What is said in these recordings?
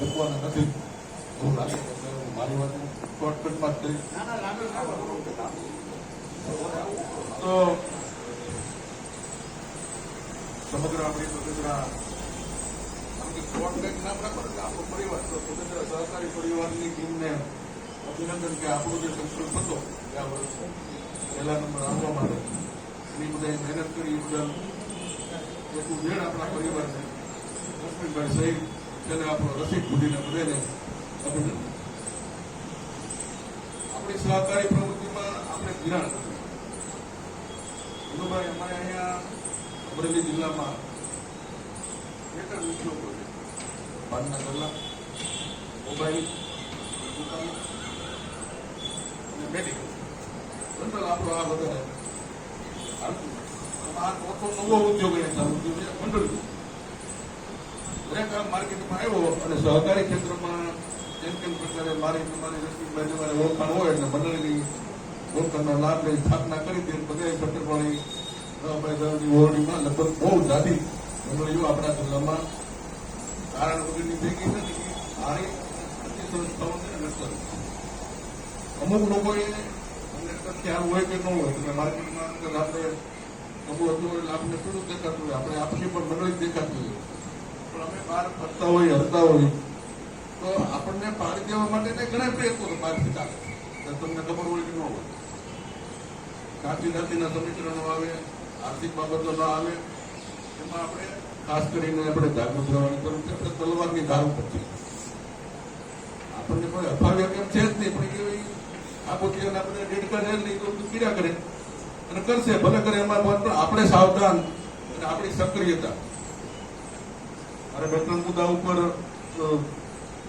મૂકવાના નથી. એવું લાગે મારી વાત શોર્ટકટમાં જ કરીશ. તો સમગ્ર આપણી વડોદરા શોર્ટકટ નામ બરાબર આપણો પરિવાર તો વડોદરા સહકારી પરિવારની ટીમને અભિનંદન કે આપણો જે સંકલ્પ હતો આ વર્ષ પહેલા નંબર આવવા માટે એની બધાએ મહેનત કરી બદલ એટલું વેણ આપણા પરિવારને લક્ષ્મીભાઈ સહિત તેને આપણો રસિક બુદ્ધિને બધાને અભિનંદન. આપણી સહકારી પ્રવૃત્તિમાં આપણે ધિરાણ કર્યું અમારે અહીંયા અમરેલી જિલ્લામાં એક જ ઉદ્યોગો છે. પાનના ગલ્લા, મોબાઈલ, દુકાન અને મેડિકલ જનરલ આપણો આ બધા આ ચોથો નવો ઉદ્યોગ અહીંયા ચાલુ થયો છે મંડળ આ માર્કેટમાં આવ્યો અને સહકારી ક્ષેત્રમાં જેમ કેમ પ્રકારે મારી તમારી રસીદભાઈ તમારે ઓળખાણ હોય એટલે મંડળીની ઓળખાણનો લાભ લઈ સ્થાપના કરી દે બધા સત્તરપાણી રવાભાઈ ઓરડીમાં લગભગ બહુ જાતિ મંડળીઓ આપણા જિલ્લામાં કારણ વગરની ભેગી નથી. સારી સંસ્થાઓને નક્કર અમુક લોકોએ અમને ખ્યાલ હોય કે ન હોય તમે માર્કેટમાં અંદર આપણે અમુક હતું એટલે થોડું દેખાતું હોય. આપણે આપણી પણ મંડળી દેખાતું હોય. અમે બહાર ફરતા હોય, હરતા હોય, તો આપણને પાણી દેવા માટે ઘણા પ્રયત્નો બહારથી ચાલે. તમને ખબર હોય કે ન હોય. કાચી જાતિના સમીકરણો આવે, આર્થિક બાબતો ન આવે, એમાં આપણે ખાસ કરીને આપણે જાગૃત રહેવાની જરૂર છે આપણે તલવારની ધાર ઉપર છે આપણને કોઈ અફાવ્યા કેમ છે જ નહીં, પણ એવી આપોતીઓને આપણે ડેડકા રહે નહીં તો પીડા કરે. અને કરશે, ભલે કરે, એમાં પણ આપણે સાવધાન અને આપણી સક્રિયતા. મારે ત્રણ મુદ્દા ઉપર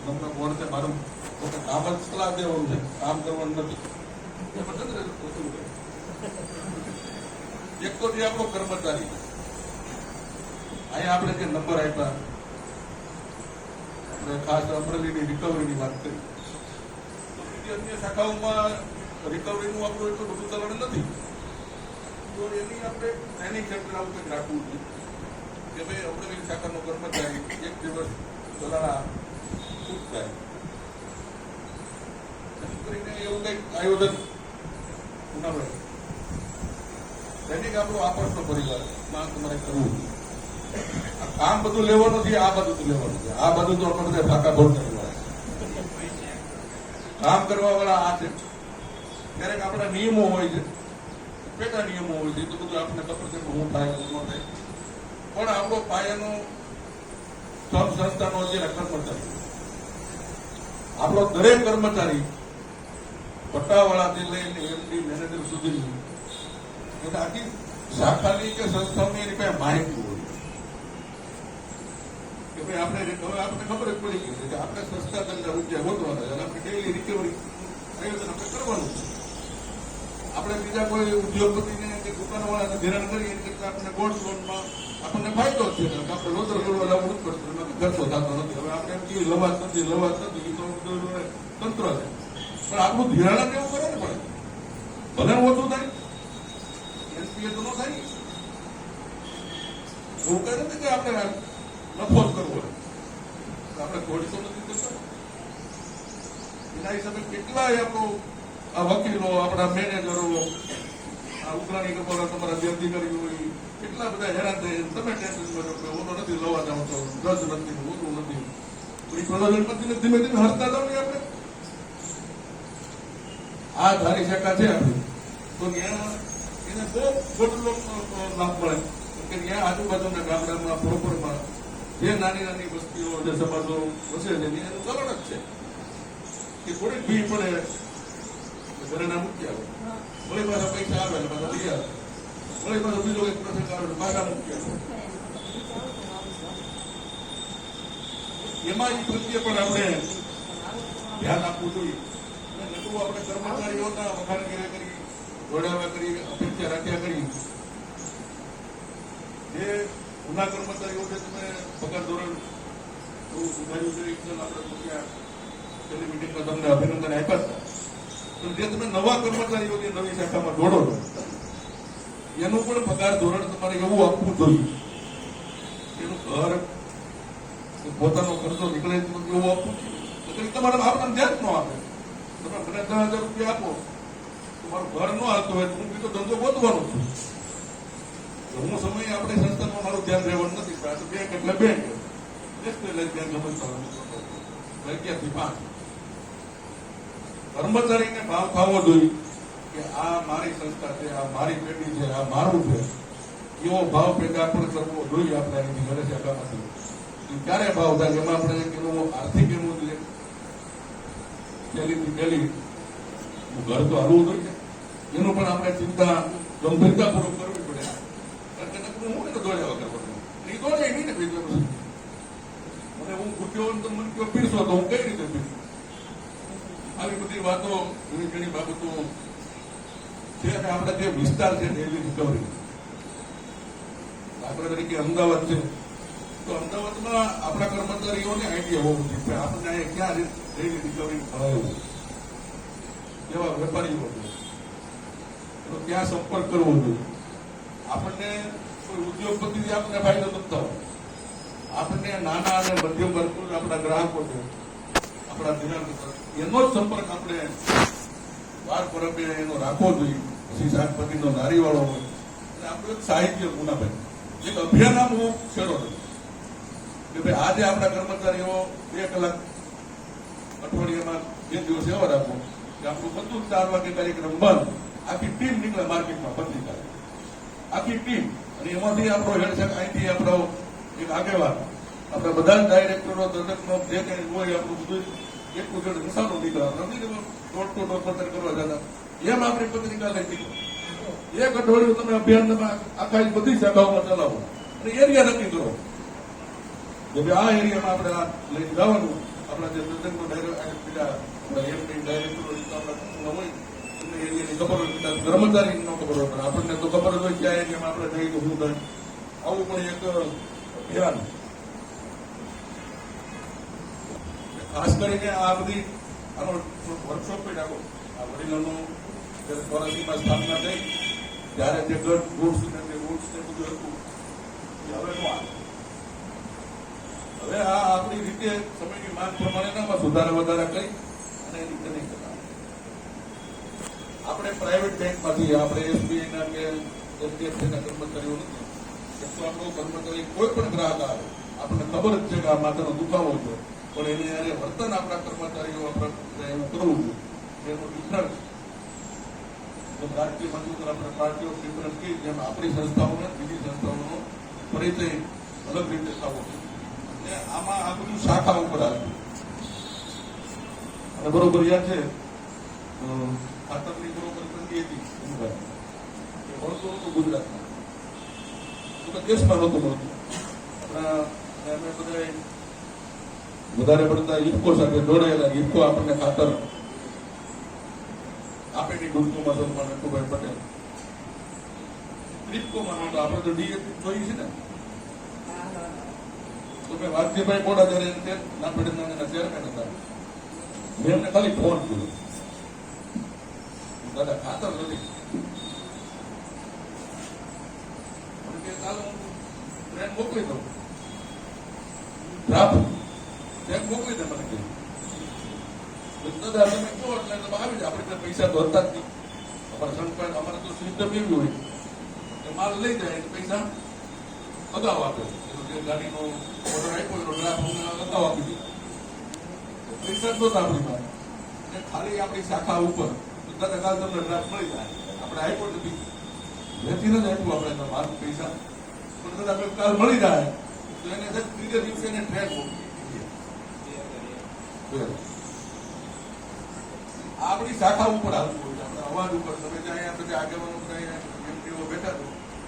તમને કોણ છે? મારું કામ જ સલાહ દેવાનું છે. કામ કરવાનું નથી. એક તો જે આપણો કર્મચારી અહીંયા આપણે જે નંબર આપ્યા, આપણે ખાસ અમરેલીની રિકવરીની વાત કરી. અન્ય શાખાઓમાં રિકવરીનું આપણું એટલું બધું ચલણ નથી. તો એની આપણે એની ક્ષેત્રે કંઈક રાખવું જોઈએ કે ભાઈ અમરેલી શાખાનો કર્મચારી એક દિવસ ચલાણા છૂટ થાય. કરીને એવું કંઈક આયોજન ઉનાળે. દૈનિક આપણો આપસનો પરિવાર. માં તમારે કરવું. આમ બધું લેવાનું છે, આ બધું લેવાનું છે. આ બધું તો આપણને ફાકા બોલ કરવા કામ કરવા વાળા આ છે. ક્યારેક આપણા નિયમો હોય છે. પેટા નિયમો હોય છે તો બધું આપણને ખબર છે કે હું થાય, હું ન થાય. પણ આપણો પાયાનો સબ સંસ્થાનો અત્યારે કર્મચારી આપણો દરેક કર્મચારી પટ્ટાવાળાથી લઈને એમડી મેનેજર સુધી એટલે આખી શાખાની કે સંસ્થાની એની પાસે માહિતી હોય. કે ભાઈ આપણે હવે આપણે ખબર જ પડી ગઈ કે આપણે સસ્તા ધંધા રૂપિયા ગોતવાના છે આપણે ડેલી રિકવરી આપણે કરવાનું છે. આપણે બીજા કોઈ ઉદ્યોગપતિને કે દુકાનવાળાને ધિરાણ કરીએ એની આપણે ગોલ્ડ લોનમાં ફાયદો છે. આપણે લોદર કરવા લાવવું જ પડશે એમાં ખર્ચો થતો નથી. હવે આપણે એમ કહીએ, લવાજ નથી લવાજ નથી. એ તો તંત્ર છે. પણ આપણું ધિરાણ કેવું કરે ને પણ? ભલે ઓછું થાય. એનપીએ તો ન થાય. એવું કહે નથી કે આપણે નફો જ કરવો આપણે ઘોડી તો નથી કરતા. એના હિસાબે કેટલાય આપણો આ વકીલો, આપણા મેનેજરો કરવાના તમારા જે અધિકારીઓ હોય, કેટલા બધા હેરાન થાય તમે ટેન્શન કરો કે ઓનો નથી લવા જાવ તો ગજ નથી ઓનું નથી. એ પ્રધાનમંત્રીને ધીમે ધીમે હરતા જાવ ને આપણે. આ ધારી શકા છે આપણે. તો ત્યાં એને બહુ ખોટલો લાભ મળે. કે ત્યાં આજુબાજુના ગામડામાં, પ્રોપરમાં જે નાની નાની વસ્તીઓ, જે સમાજો વસે છે એનું કારણ જ છે કે થોડીક ભીડ પડે. ઘરેના મૂકી આવે વળી પાછા પૈસા આવે એટલે પાછા લઈ આવે વળી પાછો બીજો એક પ્રસંગ આવે પાછા મૂકી આવે એમાં એ પ્રત્યે પણ આપણે ધ્યાન આપવું જોઈએ અને નકરું આપણે કર્મચારીઓના વખાણ કર્યા કરી દોડાવ્યા કરી અપેક્ષા રાખ્યા કરી જે જૂના કર્મચારીઓ છે તમે પગાર ધોરણ સુધાર્યું છે એક જણ આપણે મિટિંગમાં તમને અભિનંદન આપ્યા હતા પણ જે તમે નવા કર્મચારીઓ જે નવી શાખામાં જોડો છો, એનું પણ પગાર ધોરણ તમારે એવું આપવું જોઈએ. એનું ઘર પોતાનો ખર્ચો નીકળે તો એવું આપવું તો પછી તમારે આપણને ધ્યાન ન આપે. તમે મને દસ હજાર રૂપિયા આપો. તમારું ઘર ન હાલતું હોય તો હું બીજો ધંધો ગોતવાનો છું. તો હું સમય આપણે સંસ્થામાં મારું ધ્યાન રહેવાનું નથી. આ તો બેંક એટલે બેંક સમજતા હોય અગિયારથી પાંચ. કર્મચારીને ભાવ ખાવો જોઈએ કે આ મારી સંસ્થા છે, આ મારી પેઢી છે, આ મારું છે. એવો ભાવ પેદા પણ કરવો જોઈએ આપણે અહીંથી ઘરે છે ક્યારે ભાવ થાય? એમાં આપણે કેવું આર્થિક એનું જે ડેલીથી પહેલી ઘર તો હલવું જોઈએ. એનું પણ આપણે ચિંતા, ગંભીરતાપૂર્વક કરવી પડે. કારણ કે હું એને દોડ્યા વગર એ દોડે નહીં ને બીજું મને હું ખૂટ્યો તો મને કયો પીરસો, તો હું કઈ રીતે પીરસું? આવી બધી વાતો ઘણી ઘણી બાબતો છે અને આપણે જે વિસ્તાર છે ડેલી રિકવરી દાખલા તરીકે અમદાવાદ છે. તો અમદાવાદમાં આપણા કર્મચારીઓને આઈડિયા હોવું જોઈએ આપણને અહીંયા ક્યાં ડેલી રિકવરી ભરાયું એવા વેપારીઓ તો ત્યાં સંપર્ક કરવો જોઈએ. આપણને કોઈ ઉદ્યોગપતિથી આપણને ફાયદો નથી થતો. આપણને નાના અને મધ્યમ વર્ગો આપણા ગ્રાહકો છે. આપણા ધિરાણ એનો જ સંપર્ક આપણે બાર પરબે એનો રાખવો જોઈએ. પછી શાકભાજીનો નારીવાળો હોય. એટલે આપણું સાહિત્ય ગુનાભાઈ. એક અભિયાન આમ હું છેડો કે ભાઈ આજે આપણા કર્મચારીઓ બે કલાક અઠવાડિયામાં બે દિવસ એવા રાખો કે આપણું બધું ચાર વાગે કાર્યક્રમ બંધ. આખી ટીમ નીકળે માર્કેટમાં બદલી કરે આખી ટીમ. અને એમાંથી આપણો હેડ છે અહીંથી આપણો એક આગેવાન. આપણે બધા જ ડાયરેક્ટરો, દર્શકનો જે કંઈ હોય આપણું બધું એટલું જણ નિશાનો નીકળે નથી ટુ ડોટ કરવા જતા. એમ આપણી પત્રિકા લઈ નીકળો એક અઠવાડિયું તમે અભિયાનમાં આખા બધી શાખાઓમાં ચલાવો. અને એરિયા નક્કી કરો. કે આ એરિયામાં આપણે આ લઈને જવાનું, આપણા જે રીતના હોય કર્મચારીને ન ખબર હોય, પણ આપણને તો ખબર હોય કે આ એરિયામાં આપણે જઈએ તો શું થાય. આવું પણ એક અભિયાન. ખાસ કરીને આ બધી આનો વર્કશોપ પણ રાખો આ વડીલોનું જ્યારે ચોરાસીમાં સ્થાપના થઈ. ત્યારે જે ગઢ ગુડ્સ ને જે ગુડ્સ ને બધું હતું, એ હવે નો હવે આ આપણી રીતે સમયની માંગ પ્રમાણે ના સુધારા વધારા કરી અને એ રીતે નહીં કરતા આપણે પ્રાઇવેટ બેંકમાંથી આપણે એસબીઆઈ ના કે એચડીએફસીના કર્મચારીઓ નથી. એક તો આપણો કર્મચારી કોઈ પણ ગ્રાહક આવે, આપણને ખબર જ છે કે આ માથાનો દુખાવો છે. પણ એને યારે વર્તન આપણા કર્મચારીઓ આપણે એવું કરવું જોઈએ. એનું ડિફરન્સ રાષ્ટ્રીય મજબૂત આપણે પાર્ટી ઓફ ડિફરન્સ કહીએ જેમ આપણી સંસ્થાઓને બીજી સંસ્થાઓનો પરિચય અલગ રીતે થવો જોઈએ. આમાં આ બધું શાખા ઉપર આવ્યું અને બરોબર યાદ છે ખાતરની બરોબર મંદી હતી મળતું નહોતું ગુજરાતમાં. દેશમાં નહોતું મળતું. આપણા અમે બધાએ વધારે પડતા ઇફકો સાથે જોડાયેલા ઇફકો આપણને ખાતર આપેની ડૂબકુમાં સન્માન નટુભાઈ પટેલ. ઇફકોમાં નહોતા આપણે તો ડીએ જોઈ છે ને? તો મેં વાલજીભાઈ મોડા એને ના પડે ચેરમેન હતા મેં એમને ખાલી ફોન કર્યો. દાદા ખાતર નથી. ટ્રેન મોકલી દઉં. ડ્રાફ્ટ મોકલી દે મને કહ્યું તો પૈસા અગાઉ આપે. જે ગાડીનો ઓર્ડર આપી ખાલી આપણી શાખા ઉપર દાદા કાલ તમને મળી જાય. આપણે આપ્યો નથી. લેતી નથી આપ્યું આપણે તો પૈસા. પણ દાદા કાલ મળી જાય. તો એને દિવસે એને આપણી શાખા ઉપર આવતું હોય છે. અવાજ ઉપર. તમે જ્યાં અહીંયા બધા આગેવાનો અહીંયા એમપીઓ બેઠા છો.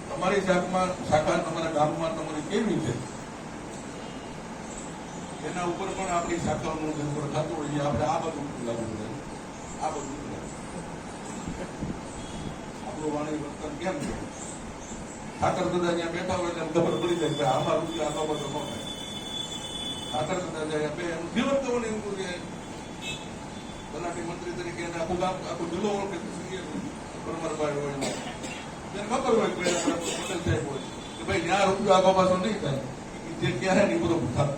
તમારી શાખમાં, શાખા તમારા ગામમાં તમારી કેવી છે? એના ઉપર પણ આપણી શાખાઓનું નિર્ભર થતું હોય છે. આપણે આ બધું લાગુ પડે. આ બધું આપણું વાણી વર્તન કેમ છે? ઠાકર દાદા જ્યાં બેઠા હોય એટલે ખબર પડી જાય કે આમાં રૂપિયા આનો બધો ન થાય. દાદા જ્યાં એનું જીવન કહેવાનું એવું કે તલાટી મંત્રી તરીકે એને આખું ગામ આખું જિલ્લો ઓળખે પરમારભાઈ હોય એને ખબર હોય કે પટેલ સાહેબ હોય કે ભાઈ જ્યાં રૂપિયો આગો પાછો નહીં થાય જે ક્યારે નહીં બધો થતું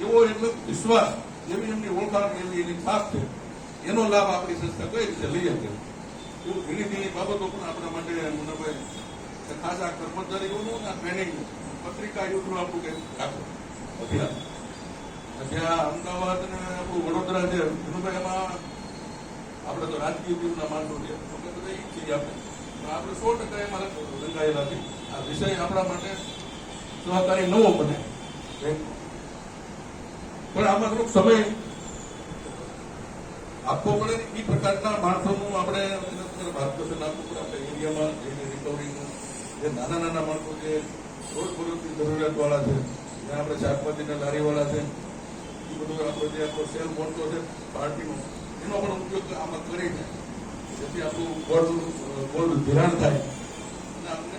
એવો મતલબ વિશ્વાસ જેવી એમની ઓળખાણ એવી એની છાપ છે એનો લાભ આપણી સંસ્થા કઈ રીતે લઈ શકે એવું ઘણી ઘણી બાબતો પણ આપણા માટે મુન્નાભાઈ ખાસ આ કર્મચારીઓનું આ ટ્રેનિંગ પત્રિકા યુદ્ધનું આપણું કંઈક રાખો અભિયાન અમદાવાદ ને આપણું વડોદરા છે. મુન્નાભાઈ એમાં આપણે તો રાજકીય ટીમના માણસો છે. આપણે બધા એ છીએ આપણે. પણ આપણે સો ટકા એમાં રંગાયેલા છે આ વિષય આપણા માટે સહકારી નવો બને. પણ આમાં થોડોક સમય આપવો પડે એ પ્રકારના માણસોનું આપણે માર્ગદર્શન આપવું પડે. આપણે એરિયામાં જઈને રિકવરીનું જે નાના નાના માણસો જે રોજ બરોજની જરૂરિયાતવાળા છે જ્યાં આપણે શાકભાજીના લારીવાળા છે એ બધું આપણો સેલ મોટો છે, પાર્ટીનો, એનો પણ ઉપયોગ આમાં કરીને જેથી આપણું ગોળ ગોળ ધિરાણ થાય. અને અમને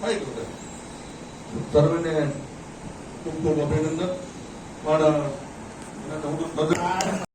ફાયદો થાય. સર્વેને ખૂબ ખૂબ અભિનંદન. પણ